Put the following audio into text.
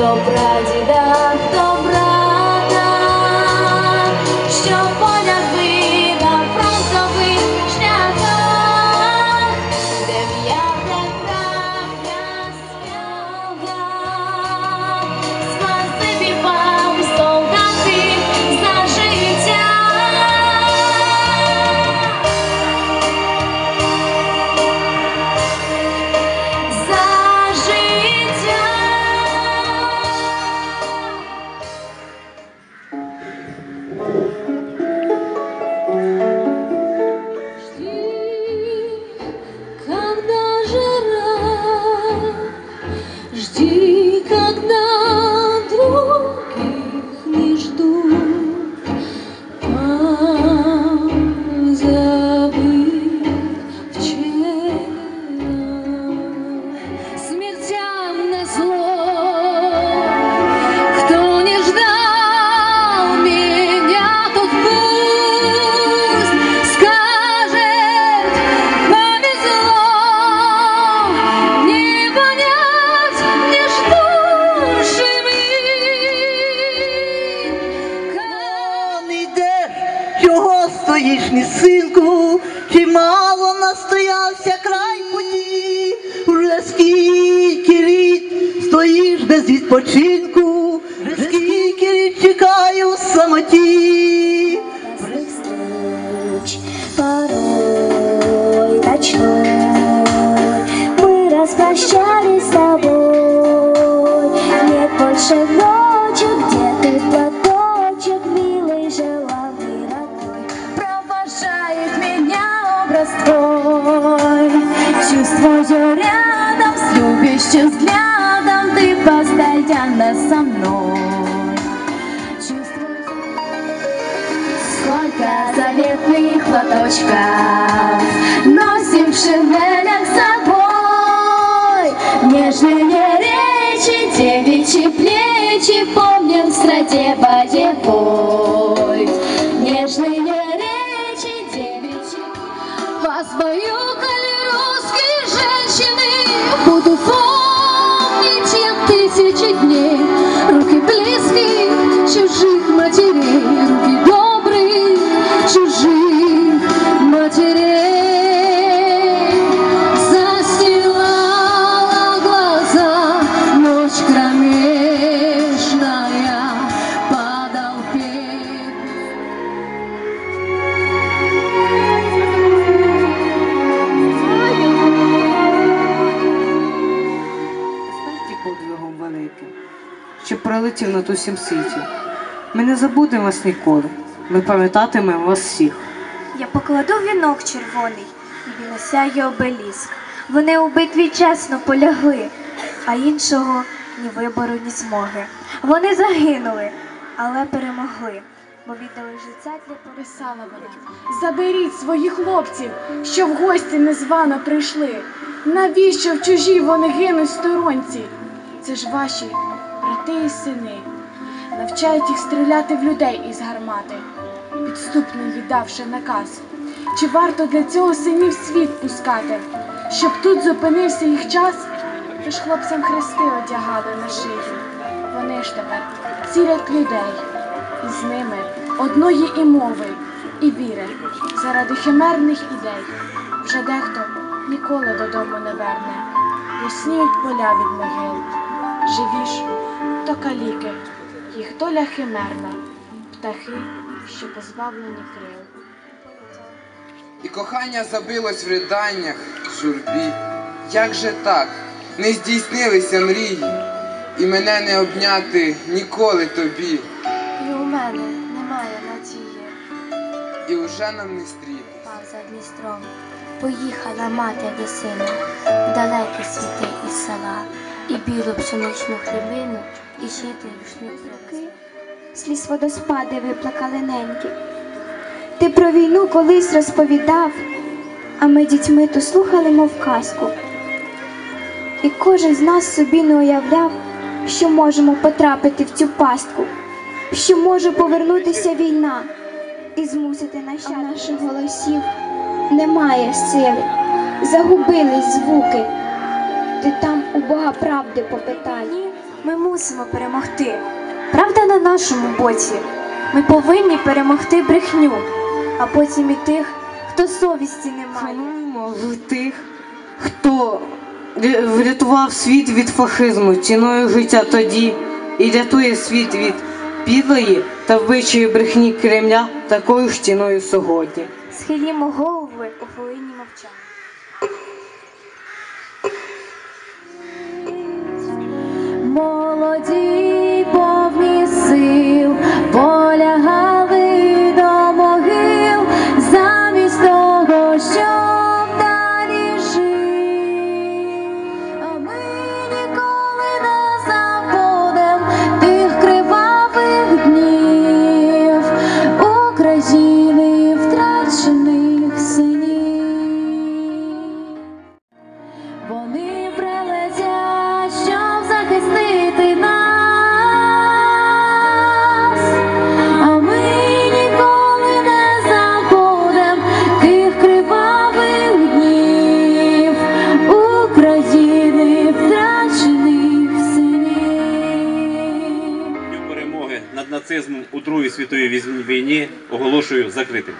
хто прадіда, чого синку, чи мало настоявся край путі, вже скільки літ стоїш без відпочинку, вже скільки літ чекаю в самоті. встреч порой ночной Мы распрощались с тобой Нет больше постоянно со мной. Сколько заветных лоточков Носим в шинелях с собой Нежные речи, девичьи плечи Помним в страте боевой що пролетів над усім світі. Ми не забудемо вас ніколи. Ми пам'ятатимемо вас всіх. Я покладу вінок червоний і біля сяє обеліск. Вони у битві чесно полягли, а іншого ні вибору, ні змоги. Вони загинули, але перемогли, бо віддали життя для перемоги. Писала вона. Заберіть своїх хлопців, що в гості незвано прийшли. Навіщо в чужій вони гинуть сторонці? Це ж ваші брати і сини. Навчають їх стріляти в людей із гармати, підступно віддавши наказ. Чи варто для цього синів світ пускати, щоб тут зупинився їх час? Тож хлопцям хрести одягали на шию. Вони ж тепер цілять людей, і з ними одної і мови, і віри заради химерних ідей. Вже дехто ніколи додому не верне, ясніють поля від могил. Живі доля химерна, птахи, що позбавлені крил. І кохання забилось в ridanнях, журбі. Як же так? Не здійснилися мрії, і мене не обняти ніколи тобі, І у мене немає надії. і уже нам не стріти. Пав за Дністром Поїхала мати до сина В далекі світи із села І білу пшеничну хлібину І жити рушник роки Сліз водоспади виплакали неньки. Ти про війну колись розповідав, а ми дітьми то слухали, мов казку. І кожен з нас собі не уявляв, що можемо потрапити в цю пастку, що може повернутися війна і змусити нащадків наших голосів немає сили, загубились звуки. Ти там у Бога правди попитай. Ми мусимо перемогти. Правда на нашому боці. Ми повинні перемогти брехню, а потім і тих, хто совісті не має. Шануємо в тих, хто врятував світ від фашизму ціною життя тоді і рятує світ від підлої та вбивчої брехні Кремля такою ж ціною сьогодні. Схилімо голови у хвилині мовчання. Молоді повні сил полягали над нацизмом у Другій світовій війні оголошую закритим.